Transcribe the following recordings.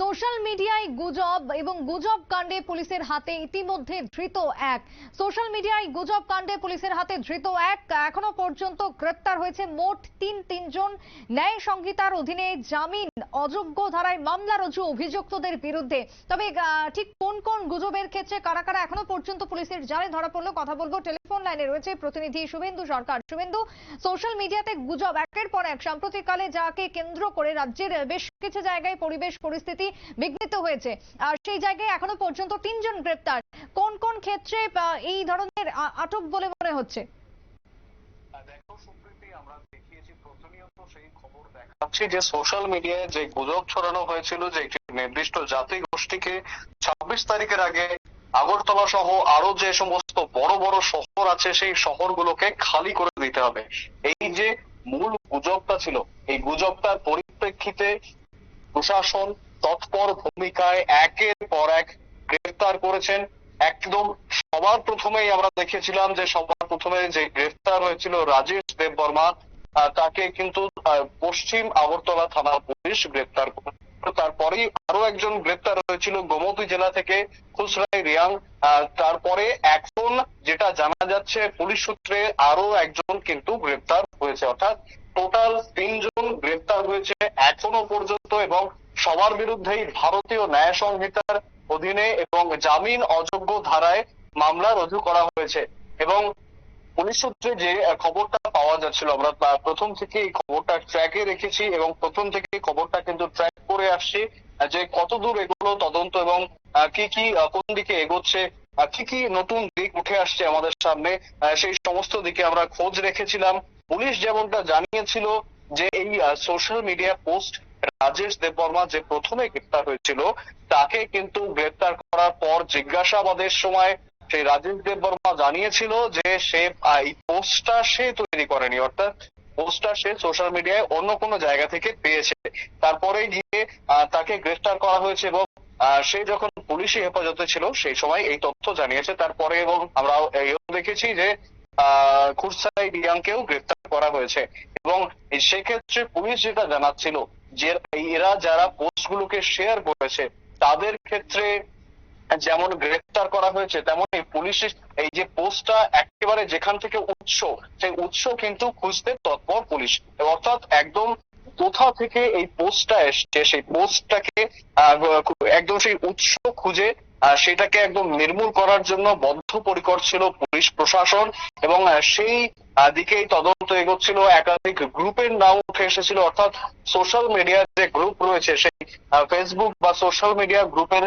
Social মিডিয়ায় গুজব এবং গুজব কাণ্ডে পুলিশের হাতে ইতিমধ্যে ধৃত এক। সোশ্যাল মিডিয়ায় গুজব কাণ্ডে পুলিশের হাতে ধৃত এক। এখনও পর্যন্ত গ্রেপ্তার হয়েছে মোট তিন তিনজন। ন্যায় সংহিতার অধীনে জামিন, অযোগ্য ধারায় মামলা রুজু অভিযুক্তদের বিরুদ্ধে। তবে ঠিক কোন কোন গুজবের ক্ষেত্রে কারা কারা এখনও পর্যন্ত পুলিশের জালে ধরা পড়ল কথা বলব। টেলিফোন লাইনে রয়েছে প্রতিনিধি শুভেন্দু সরকার। শুভেন্দু, সোশ্যাল মিডিয়াতে গুজব একের পর এক। সাম্প্রতিককালে যাকে কেন্দ্র করে রাজ্যের বেশ কিছু জায়গায় পরিবেশ পরিস্থিতি বিঘ্নিত হয়েছে। আর সেই জায়গায় এখনও পর্যন্ত তিনজন গ্রেপ্তার। কোন কোন ক্ষেত্রে এই ধরনের আটক বলে মনে হচ্ছে? যে সোশ্যাল মিডিয়ায় যে গুজব ছড়ানো হয়েছিল, যে একটি নির্দিষ্ট জাতি গোষ্ঠীকে ছাব্বিশ তারিখের আগে আগরতলা সহ আরও যে সমস্ত বড় বড় শহর আছে, সেই শহরগুলোকে খালি করে দিতে হবে। এই যে মূল গুজবটা ছিল, এই গুজবটার পরিপ্রেক্ষিতে প্রশাসন তৎপর ভূমিকায় একের পর এক গ্রেফতার করেছেন। একদম সবার প্রথমেই আমরা দেখেছিলাম যে সবার প্রথমে যে গ্রেফতার হয়েছিল রাজেশ দেববর্মা আহ, তাকে কিন্তু পশ্চিম আগরতলা থানার পুলিশ গ্রেফতার করে তারপরেই আরও একজন গ্রেফতার হয়েছিল গোমতী জেলা থেকে খুসরাই রিয়াং তারপরে এখন যেটা জানা যাচ্ছে, পুলিশ সূত্রে আরও একজন কিন্তু গ্রেফতার হয়েছে। অর্থাৎ টোটাল তিনজন গ্রেপ্তার হয়েছে এখনও পর্যন্ত এবং সবার বিরুদ্ধেই ভারতীয় ন্যায় সংহিতার অধীনে এবং জামিন অযোগ্য ধারায় মামলা রুজু করা হয়েছে। এবং পুলিশ সূত্রে যে খবরটা পাওয়া যাচ্ছিল, আমরা প্রথম থেকে এই খবরটা ট্র্যাকে রেখেছি এবং প্রথম থেকে খবরটা কিন্তু ট্র্যাক করে আসছি যে কতদূর এগুলো তদন্ত এবং কি কি কোন দিকে এগোচ্ছে কি কি নতুন দিক উঠে আসছে আমাদের সামনে সেই সমস্ত দিকে আমরা খোঁজ রেখেছিলাম। পুলিশ যেমনটা জানিয়েছিল যে এই social media post Rajesh Debbarma যে প্রথমে গ্রেপ্তার হয়েছিল, তাকে কিন্তু গ্রেপ্তার করার পর জিজ্ঞাসাবাদের সময় সেই রাজেশ দেববর্মা জানিয়েছিল যে সে এই পোস্টটা সে তৈরি করেনি, অর্থাৎ পোস্টটা সে সোশ্যাল মিডিয়ায় অন্য কোনো জায়গা থেকে পেয়েছে। তারপরে গিয়ে তাকে গ্রেফতার করা হয়েছে এবং সে যখন পুলিশি হেফাজতে ছিল, সেই সময় এই তথ্য জানিয়েছে। তারপরে এবং আমরা দেখেছি যে, আহ খুরসাই রিয়াংকেও গ্রেফতার করা হয়েছে। এবং সেক্ষেত্রে পুলিশ যেটা জানাচ্ছিল যে, এরা যারা পোস্ট গুলোকে শেয়ার করেছে, তাদের ক্ষেত্রে যেমন গ্রেফতার করা হয়েছে তেমনি পুলিশ এই যে পোস্টটা একেবারে যেখান থেকে উৎস, সেই উৎস কিন্তু খুঁজতে তৎপর পুলিশ। অর্থাৎ একদম কোথা থেকে এই পোস্টটা এসছে? সেই পোস্টটাকে একদম সেই উৎস খুঁজে সেটাকে একদম নির্মূল করার জন্য বদ্ধপরিকর ছিল পুলিশ প্রশাসন এবং সেই দিকেই তদন্ত এগোচ্ছিল। একাধিক গ্রুপের নাম উঠে এসেছিল। অর্থাৎ সোশ্যাল মিডিয়ার যে গ্রুপ রয়েছে সেই ফেসবুক বা সোশ্যাল মিডিয়া গ্রুপের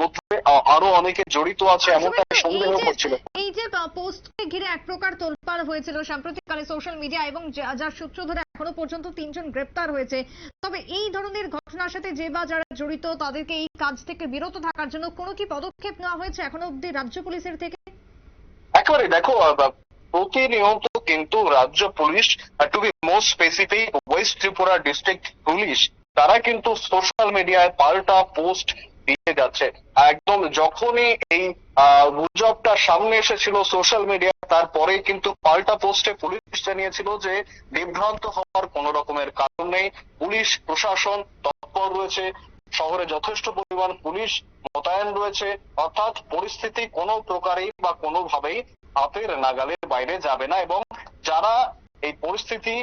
মধ্যে আরও অনেকে জড়িত আছে এমনটা সন্দেহ করছিল। এই যে পোস্টকে ঘিরে এক প্রকার তোলপাড় হয়েছিল সাম্প্রতিককালে সোশ্যাল মিডিয়া এবং যার সূত্র ধরে এখনও পর্যন্ত তিনজন গ্রেপ্তার হয়েছে। তবে এই ধরনের ঘটনার সাথে যে বা যারা জড়িত, তাদেরকে এই কাজ থেকে বিরত থাকার জন্য কোনো কি পদক্ষেপ নেওয়া হয়েছে এখনও অব্দি রাজ্য পুলিশের থেকে? একেবারে দেখো প্রতিনিয়ত কিন্তু রাজ্য police to be most specific West Tripura district police, তারা কিন্তু সোশ্যাল মিডিয়ায় পাল্টা পোস্ট দিয়ে যাচ্ছে। একদম যখনই এই গুজবটা সামনে এসেছিল সোশ্যাল মিডিয়া তারপরে কিন্তু পাল্টা পোস্টে পুলিশ জানিয়েছিল যে বিভ্রান্ত হওয়ার কোন রকমের কারণ নেই। পুলিশ, প্রশাসন তৎপর রয়েছে। শহরে যথেষ্ট পরিমাণ পুলিশ মোতায়েন রয়েছে। অর্থাৎ পরিস্থিতি কোনো প্রকারেই বা কোনোভাবেই হাতের নাগালের বাইরে যাবে না এবং যারা এই পরিস্থিতি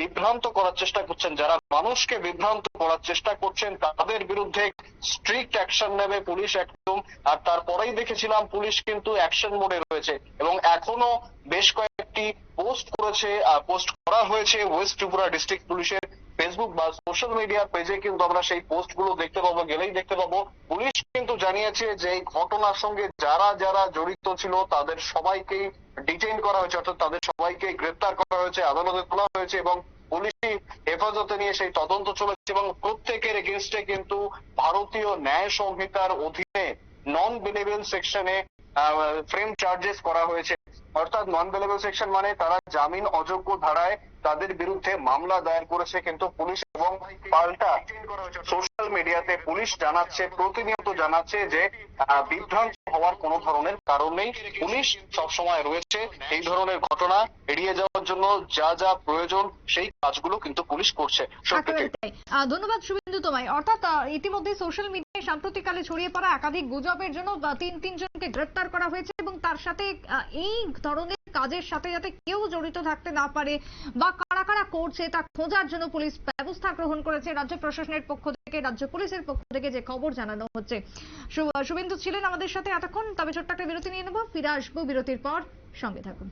বিভ্রান্ত করার চেষ্টা করছেন, যারা মানুষকে বিভ্রান্ত করার চেষ্টা করছেন, তাদের বিরুদ্ধে স্ট্রিক্ট অ্যাকশন নেবে পুলিশ একদম। আর তারপরেই দেখেছিলাম পুলিশ কিন্তু অ্যাকশন মোডে রয়েছে। এবং এখনও বেশ কয়েকটি পোস্ট করেছে পোস্ট করা হয়েছে ওয়েস্ট ত্রিপুরা ডিস্ট্রিক্ট পুলিশের। ফেসবুক বা সোশ্যাল মিডিয়ার পেজে কিন্তু আমরা সেই পোস্টগুলো দেখতে পাবো, গেলেই দেখতে পাবো। পুলিশ কিন্তু জানিয়েছে যে এই ঘটনার সঙ্গে যারা যারা জড়িত ছিল, তাদের সবাইকেই ডিটেইন করা হয়েছে, অর্থাৎ তাদের সবাইকে গ্রেপ্তার করা হয়েছে, আদালতে তোলা হয়েছে এবং পুলিশি হেফাজতে নিয়ে সেই তদন্ত চলেছে এবং প্রত্যেকের এগেনস্টে কিন্তু ভারতীয় ন্যায় সংহিতার অধীনে নন বেলেবেল সেকশনে ফ্রেম চার্জেস করা হয়েছে। অর্থাৎ নন বেলেবেল সেকশন মানে তারা জামিন অযোগ্য ধারায় তাদের বিরুদ্ধে মামলা দায়ের করেছে, কিন্তু পুলিশ এবং পাল্টা সোশ্যাল মিডিয়াতে পুলিশ জানাচ্ছে, প্রতিনিয়ত জানাচ্ছে যে বিভ্রান্ত হওয়ার কোনো ধরনের কারণ নেই। পুলিশ সবসময় রয়েছে। এই ধরনের ঘটনা এড়িয়ে যাওয়ার জন্য যা যা প্রয়োজন সেই কাজগুলো কিন্তু পুলিশ করছে। ধন্যবাদ শুভেন্দু তোমায়। অর্থাৎ ইতিমধ্যে সোশ্যাল মিডিয়ায় সাম্প্রতিককালে ছড়িয়ে পড়া একাধিক গুজবের জন্য তিন তিনজনকে গ্রেপ্তার করা হয়েছে এবং তার সাথে এই ধরনের কাজের সাথে যাতে কেউ জড়িত থাকতে না পারে বা কারা কারা করছে, তা খোঁজার জন্য পুলিশ ব্যবস্থা গ্রহণ করেছে। রাজ্য প্রশাসনের পক্ষ থেকে, রাজ্য পুলিশের পক্ষ থেকে যে খবর জানানো হচ্ছে। শুভেন্দু ছিলেন আমাদের সাথে এতক্ষণ, তবে ছোট্ট একটা বিরতি নিয়ে নেব। ফিরে আসব বিরতির পর। সঙ্গে থাকুন।